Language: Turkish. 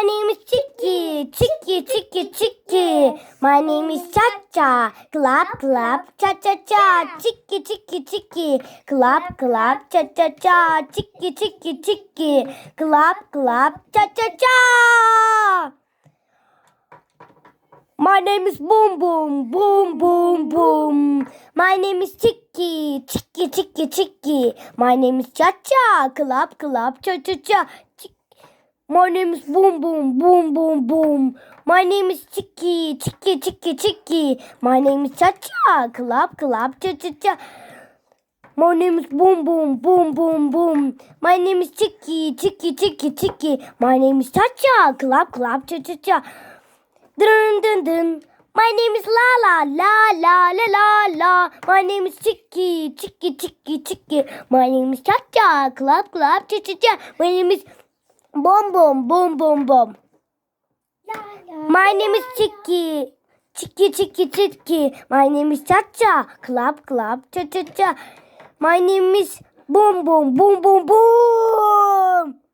My name is Chicky, Chicky, Chicky, Chicky. My name is Cha Cha, clap, clap, cha cha cha. Chicky, Chicky, Chicky, clap, clap, cha cha cha. Chicky, Chicky, Chicky, clap, clap, cha cha cha. My name is Boom Boom, Boom Boom Boom. My name is Chicky, Chicky, Chicky, Chicky. My name is Cha Cha, clap, clap, cha cha cha. Chick- My name is Boom Boom, Boom Boom Boom. My name is Chicky, Chicky, Chicky, Chicky. My name is Cha Cha, clap, clap, cha cha cha. My name is Boom Boom, Boom Boom Boom. My name is Chicky, Chicky, Chicky, Chicky. My name is Cha Cha, clap, clap, cha cha cha. Dun dun dun. My name is La La La La La La La. My name is Chicky Chicky Chicky Chicky. My name is Cha Cha Clap Clap Cha Cha Cha. My name is Boom Boom Boom Boom Boom. My name is Chicky Chicky Chicky Chicky. My name is Cha Cha Clap Clap Cha Cha Cha. My name is Boom Boom Boom Boom Boom.